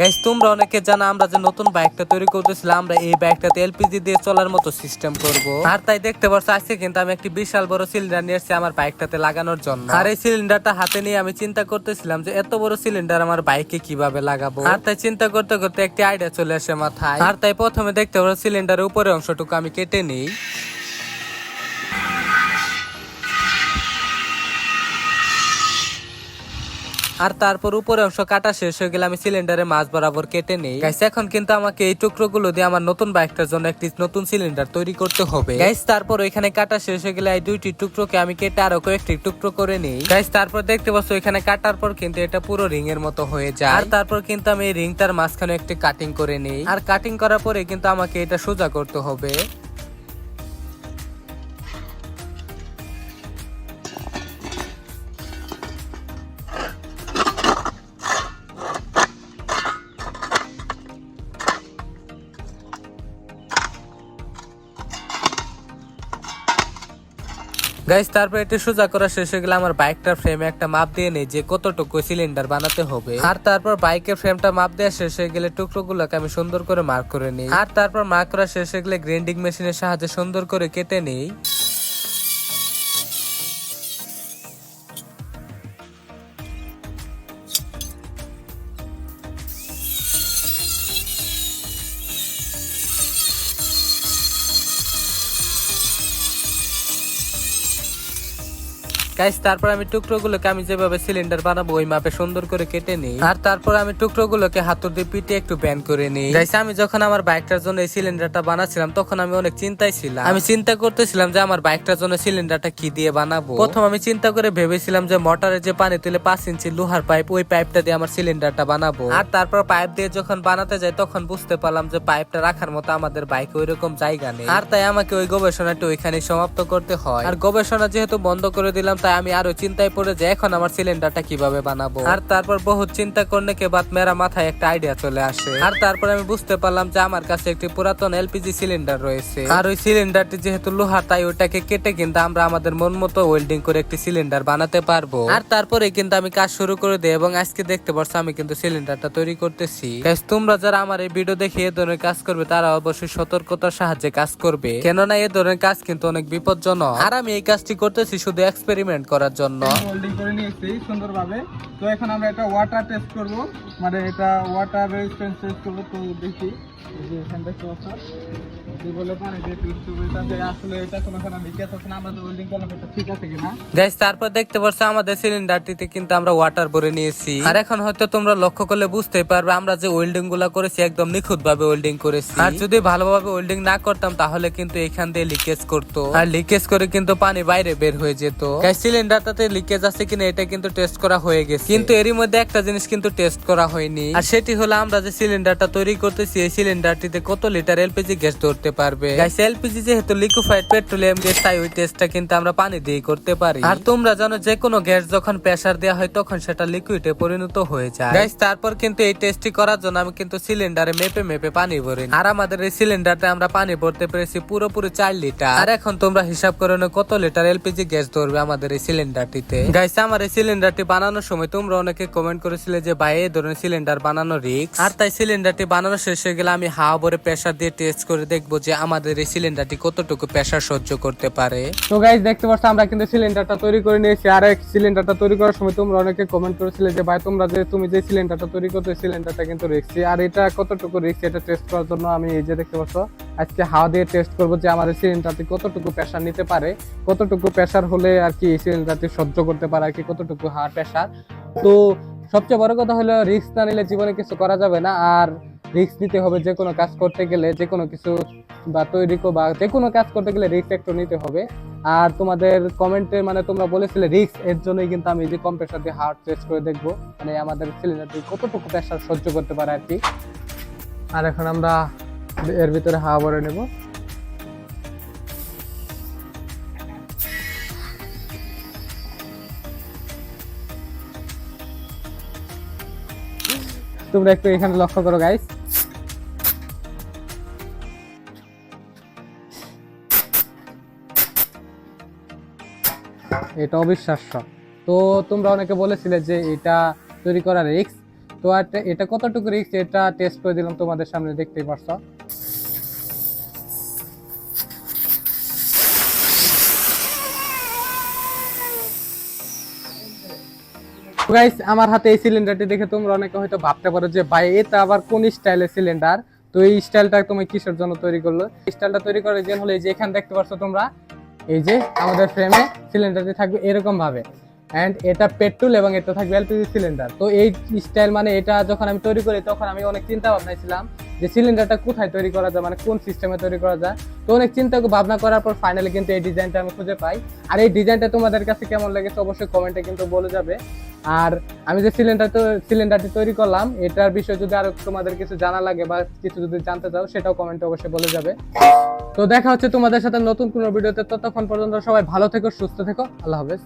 Guys তোমরা অনেকে জানো আমরা যে নতুন বাইকটা তৈরি করতেছিলাম, আমরা এই বাইকটাতে এলপিজি দিয়ে চলার মতো সিস্টেম করব। আর তাই দেখতে পাচ্ছ আজকে কিন্তু আমি একটি বিশাল বড় সিলিন্ডার নিয়ে এসেছি আমার বাইকটাতে লাগানোর জন্য। আর এই সিলিন্ডারটা হাতে নিয়ে আমি চিন্তা করতেছিলাম যে এত বড় সিলিন্ডার আমার বাইকে কীভাবে লাগাবো। আর তাই চিন্তা করতে করতে একটি আইডিয়া চলে আসে মাথায়। আর তাই প্রথমে দেখতে পারো সিলিন্ডারের উপরে অংশটুকু আমি কেটে নিই। আর তারপর উপরে অংশ কাটা শেষ হয়ে গেলে আমি সিলিন্ডারে মাছ বরাবর কেটে নেই। গাইস এখন কিন্তু আমাকে এই টুকরোগুলো দিয়ে আমার নতুন বাইকটার জন্য একটি নতুন সিলিন্ডার তৈরি করতে হবে। গাইস তারপর ওইখানে কাটা শেষ হয়ে গেলে এই দুইটি টুকরোকে আমি কেটে আরও কয়েকটি টুকরো করে নিই। গাইস তারপর দেখতে পাচ্ছ এখানে কাটার পর কিন্তু এটা পুরো রিং এর মতো হয়ে যায়। আর তারপর কিন্তু আমি এই রিংটার মাঝখানে একটি কাটিং করে নিই। আর কাটিং করার পরে কিন্তু আমাকে এটা সোজা করতে হবে। গাইস তারপর এটা সোজা করা শেষ হয়ে গেলে আমার বাইকটার ফ্রেমে একটা মাপ দিয়ে নেই যে কতটুকু সিলিন্ডার বানাতে হবে। আর তারপর বাইকের ফ্রেমটা মাপ দেওয়া শেষ হয়ে গেলে টুকরো গুলোকে আমি সুন্দর করে মার্ক করে নিই। আর তারপর মার্ক করা শেষ হয়ে গেলে গ্রেন্ডিং মেশিনের সাহায্যে সুন্দর করে কেটে নিই। গাইস তারপর আমি টুকরোগুলোকে আমি যেভাবে সিলিন্ডার বানাবো, ওই মাপে সুন্দর করে কেটে নিই। আর তারপর আমি টুকরোগুলোকে হাতুর দিয়ে পিটে একটু ব্যান করে নিই। গাইস আমি যখন আমার বাইকটার জন্য এই সিলিন্ডারটা বানাচ্ছিলাম তখন আমি অনেক চিন্তায় ছিলাম। আমি চিন্তা করতেছিলাম যে আমার বাইকটার জন্য সিলিন্ডারটা কি দিয়ে বানাবো। প্রথম আমি চিন্তা করে ভেবেছিলাম যে মোটরে যে পানি তুলে পাঁচ ইঞ্চি লোহার পাইপ ওই পাইপটা দিয়ে আমার সিলিন্ডারটা বানাবো। আর তারপর পাইপ দিয়ে যখন বানাতে যাই, তখন বুঝতে পারলাম যে পাইপটা রাখার মতো আমাদের বাইকে ওই রকম জায়গা নেই। আর তাই আমাকে ওই গবেষণাটি ওইখানে সমাপ্ত করতে হয়। আর গবেষণা যেহেতু বন্ধ করে দিলাম তাই আমি আরও চিন্তায় পড়ে যে এখন আমার সিলিন্ডারটা কীভাবে বানাবো। আর তারপর বহুত চিন্তা করলে কে বাদ মেরা মাথায় একটা আইডিয়া চলে আসে। আর তারপর আমি বুঝতে পারলাম যে আমার কাছে একটি পুরাতন এলপিজি সিলিন্ডার রয়েছে। আর ওই সিলিন্ডারটি যেহেতু লোহা, তাই ওটাকে কেটে কিন্তু আমরা আমাদের মন মতো ওয়েল্ডিং করে একটি সিলিন্ডার বানাতে পারব। আর তারপরে কিন্তু আমি কাজ শুরু করে দিই এবং আজকে দেখতে পাচ্ছ আমি কিন্তু সিলিন্ডারটা তৈরি করতেছি। তোমরা যারা আমার এই ভিডিও দেখে এ ধরনের কাজ করবে, তারা অবশ্যই সতর্কতার সাহায্যে কাজ করবে। কেননা এ ধরনের কাজ কিন্তু অনেক বিপজ্জনক। আর আমি এই কাজটি করতেছি শুধু এক্সপেরিমেন্ট করার জন্য। করে নিয়েছি সুন্দরভাবে। তো এখন আমরা এটা ওয়াটার টেস্ট করব। মানে এটা ওয়াটার রেজিস্ট্যান্স টেস্ট করব তো দেখি। যে এখান থেকে তারপর দেখতে পাচ্ছ আমাদের সিলিন্ডারটিতে কিন্তু আমরা ওয়াটার ভরে নিয়েছি। আর এখন হয়তো তোমরা লক্ষ্য করলে পারবে আমরা যে ওয়েল্ডিংগুলা করেছি একদম নিখুঁত ভাবে ওয়েল্ডিং করেছি। আর যদি ভালোভাবে ওয়েল্ডিং না করতাম তাহলে কিন্তু এখান দিয়ে লিকেজ করতো। আর লিকেজ করে কিন্তু পানি বাইরে বের হয়ে যেত। সিলিন্ডারটাতে লিকেজ আছে কিনা, এটা কিন্তু টেস্ট করা হয়ে গেছে। কিন্তু এরই মধ্যে একটা জিনিস কিন্তু টেস্ট করা হয়নি। আর সেটি হলো আমরা যে সিলিন্ডারটা তৈরি করতেছি, এই সিলিন্ডারটিতে কত লিটার এলপিজি গ্যাস ধরতে পারবে? গাইস এলপিজি যেহেতু লিকুইফাইড পেট্রোলিয়াম গ্যাস তাই ওই টেস্টটা কিন্তু আমরা পানি দিয়ে করতে পারি। আর তোমরা জানো যে কোনো গ্যাস যখন প্রেসার দেওয়া হয়, তখন সেটা লিকুইডে পরিণত হয়ে যায়। গাইস তারপর কিন্তু এই টেস্টটি করার জন্য আমি কিন্তু সিলিন্ডারে মেপে মেপে পানি ভরি। আর আমাদের এই সিলিন্ডারতে আমরা পানি ভরতে পেরেছি পুরোপুরি চার লিটার আর এখন তোমরা হিসাব করে কত লিটার এলপিজি গ্যাস ধরবে আমাদের সিলিন্ডারটিতে গাইস আমার এই সিলিন্ডারটি বানানোর সময় তোমরা অনেকে কমেন্ট করেছিলে যে, ভাই, এই ধরনের সিলিন্ডার বানানো রিস্ক আর তাই সিলিন্ডারটি বানানো শেষ হয়ে গেলে আমি হাওয়া ভরে প্রেসার দিয়ে টেস্ট করে দেখব যে, আমাদের এই সিলিন্ডারটি কতটুকু প্রেসার সহ্য করতে পারে। তো গাইজ দেখতে পাচ্ছ, আমরা কিন্তু সিলিন্ডারটা তৈরি করে নিয়েছি। আর এক সিলিন্ডারটা তৈরি করার সময় তোমরা অনেকে কমেন্ট করেছিলে যে, ভাই, তোমরা যে, তুমি যে সিলিন্ডারটা তৈরি করতে সিলিন্ডারটা কিন্তু রিক্সি আর এটা কতটুকু রিক্সি এটা টেস্ট করার জন্য আমি এই যে দেখতে পাচ্ছ আজকে হাওয়া দিয়ে টেস্ট করব যে আমার সিলিন্ডারটি কতটুকু প্রেশার নিতে পারে, কতটুকু প্রেশার হলে আর কি সিলিন্ডারটি সহ্য করতে পারে আর কি, কতটুকু হার প্রেশার তো সবচেয়ে বড় কথা হলো রিস্ক না নিলে জীবনে কিছু করা যাবে না আর রিস্ক নিতে হবে যে কোনো কাজ করতে গেলে, যে কোনো কিছু বা তৈরি বা যে কোনো কাজ করতে গেলে রিস্ক একটু নিতে হবে। আর তোমাদের কমেন্টে মানে তোমরা বলেছিলে রিস্ক এর জন্যই কিন্তু আমি যে কম প্রেশার দিয়ে হার্ট টেস্ট করে দেখব মানে আমাদের সিলিন্ডারটি কতটুকু প্রেশার সহ্য করতে পারে আর কি। আর এখন আমরা এর ভিতরে হাওয়া ভরে নেব। তোমরা একটু এখানে লক্ষ্য করো গাইস এটা অবিশ্বাস্য। তো তোমরা অনেকে বলেছিলে যে এটা তৈরি করা রিস্ক তো এটা কতটুকু রিস্ক এটা টেস্ট করে দিলাম তোমাদের সামনে, দেখতেই পারছ। গাইস আমার হাতে এই সিলিন্ডারটি দেখে তোমরা অনেকে হয়তো ভাবতে পারো যে, ভাই, এটা আবার কোন স্টাইলের সিলিন্ডার তো এই স্টাইলটা তুমি কিসের জন্য তৈরি করল? স্টাইলটা তৈরি করার জন্য হলো এই যে, এখানে দেখতে পাচ্ছ তোমরা? এই যে, আমাদের ফ্রেমে সিলিন্ডারটি থাকবে এরকম ভাবে। অ্যান্ড এটা পেট্রোল এবং এটা থাকবে এলপিজি সিলিন্ডার তো এই স্টাইল মানে এটা যখন আমি তৈরি করি, তখন আমি অনেক চিন্তা ভাবনা ছিলাম যে সিলিন্ডারটা কোথায় তৈরি করা যায় মানে কোন সিস্টেমে তৈরি করা যায়, তো অনেক চিন্তা ভাবনা করার পর ফাইনালি কিন্তু এই ডিজাইনটা আমি খুঁজে পাই। আর এই ডিজাইনটা তোমাদের কাছে কেমন লেগেছে অবশ্যই কমেন্টে কিন্তু বলে যাবে। আর আমি যে সিলিন্ডার তো সিলিন্ডারটি তৈরি করলাম, এটার বিষয়ে যদি আরও তোমাদের কিছু জানা লাগে বা কিছু যদি জানতে চাও, সেটাও কমেন্টে অবশ্যই বলে যাবে। তো দেখা হচ্ছে তোমাদের সাথে নতুন কোনো ভিডিওতে ততক্ষণ পর্যন্ত সবাই ভালো থেকো, সুস্থ থেকো, আল্লাহ হাফেজ।